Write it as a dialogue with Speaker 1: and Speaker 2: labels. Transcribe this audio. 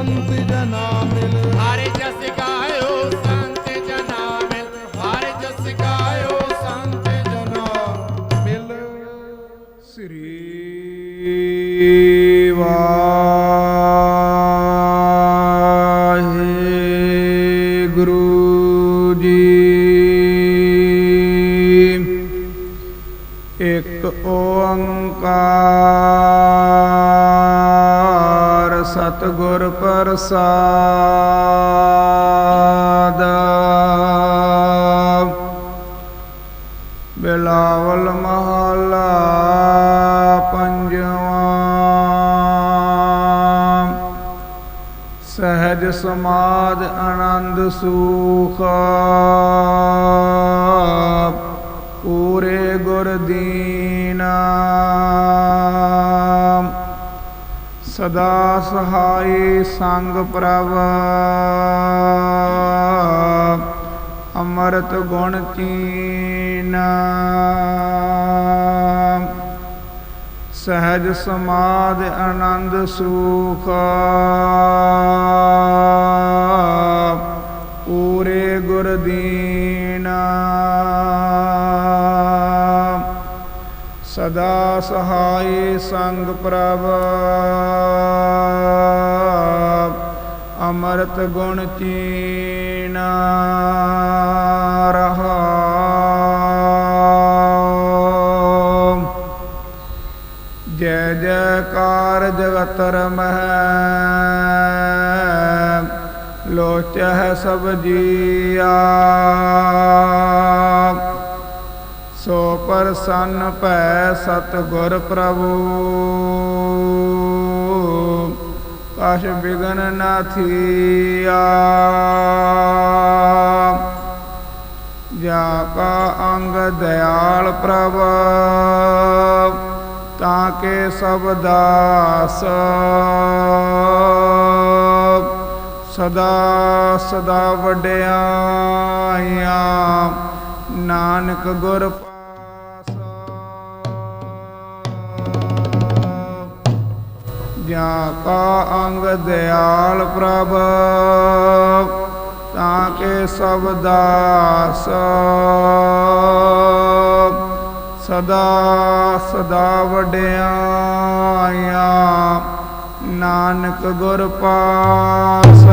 Speaker 1: ਸੰਤ ਜਨਾ ਮਿਲ
Speaker 2: ਹਰ ਜਸ ਗਾਇਓ ਜਨਾ ਮਿਲ ਹਰ ਜਸ ਗਾਇਓ ਸੰਤ
Speaker 1: ਮਿਲ
Speaker 3: ਸ੍ਰੀ ਵਾਹੇ ਗੁਰੂ ਜੀ। ਇੱਕ ਓੰਕਾਰ ਸਤਿਗੁਰ ਪ੍ਰਸਾਦ। ਬਿਲਾਵਲ ਮਹਲਾ ਪੰਜਵਾਂ। ਸਹਿਜ ਸਮਾਦ ਆਨੰਦ ਸੁਖ। ਪੂਰੇ ਗੁਰ ਦੀਨਾ। ਸਦਾ ਸਹਾਈ ਸੰਗ ਪ੍ਰਭ। ਅੰਮ੍ਰਿਤ ਗੁਣ ਚੀਨਾ। ਸਹਿਜ ਸਮਾਦ ਆਨੰਦ ਸੁਖ। ਪੂਰੇ ਗੁਰ ਸਦਾ ਸਹਾਈ ਸੰਗ ਪ੍ਰਭ। ਅੰਮ੍ਰਿਤ ਗੁਣ ਚੀਨਾ ਰਹਾਉ ਜੈ ਜੈਕਾਰ ਜਗਤਰ ਮਹਿ। ਲੋਚਹਿ ਸਭ ਜੀਆ। ਸੋ ਪ੍ਰਸੰਨ ਭੈ ਸਤਿਗੁਰ ਪ੍ਰਭੂ। ਕਛ ਬਿਗਨ ਨਾ ਥੀਆ। ਜਾ ਕਾ ਅੰਗ ਦਿਆਲ ਪ੍ਰਭ, ਤਾਂ ਕੇ ਸਭ ਦਾਸ। ਸਦਾ ਸਦਾ ਵਡਿਆਈਆਂ, ਨਾਨਕ ਗੁਰ ਜਾ ਕਾ ਅੰਗ ਦਿਆਲ ਪ੍ਰਭ, ਤਾਂ ਕੇ ਸਭ ਦਾਸ। ਸਦਾ ਸਦਾ ਵਡਿਆਈਆਂ, ਨਾਨਕ ਗੁਰ ਪਾਸ।